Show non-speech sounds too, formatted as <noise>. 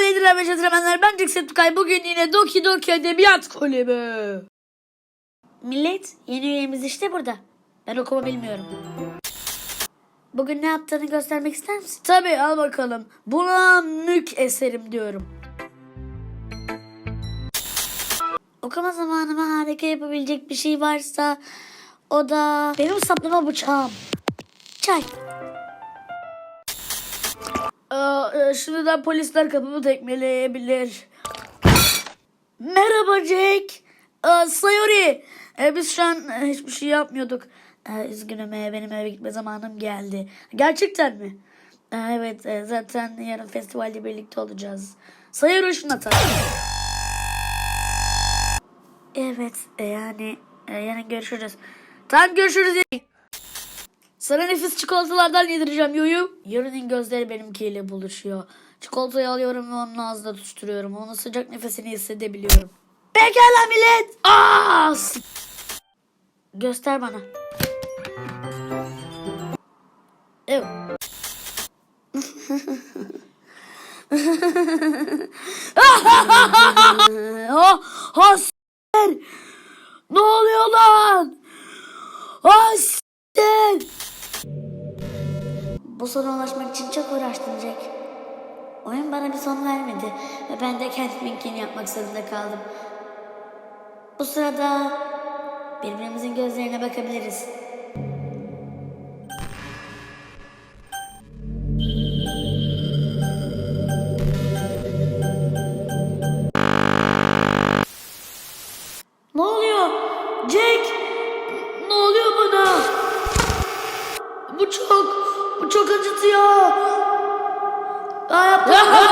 Leydiler ve Gentlemenler ben Jacksepticeye bugün yine Doki Doki Edebiyat Kulübü. Millet yeni üyemiz işte burada. Ben okuma bilmiyorum. Bugün ne yaptığını göstermek ister misin? Tabii al bakalım. Buna mük eserim diyorum. Okuma zamanıma harika yapabilecek bir şey varsa o da benim saplama bıçağım. Çay. Aa, e, şimdiden polisler kapımı tekmeleyebilir. Merhaba Jack. Aa, Sayori. E, biz şu an e, hiçbir şey yapmıyorduk. E, üzgünüm e, benim eve gitme zamanım geldi. Gerçekten mi? E, evet e, zaten yarın festivalde birlikte olacağız. Sayori şuna tak. Evet e, yani e, yarın görüşürüz. Tamam görüşürüz. Sana nefis çikolatalardan yedireceğim Yuyu. Yarının gözleri benimkiyle buluşuyor. Çikolatayı alıyorum ve onun ağzına tutturuyorum. Onun sıcak nefesini hissedebiliyorum. Pekala millet. Aa! Göster bana. Evet. <laughs> ha, ha. Ne oluyor lan? Ha, Bu sona ulaşmak için çok uğraştım Jack. Oyun bana bir son vermedi ve ben de kendiminkini yapmak zorunda kaldım. Bu sırada birbirimizin gözlerine bakabiliriz. bu çok, bu çok acıtıyor. Daha yapmadım. <laughs>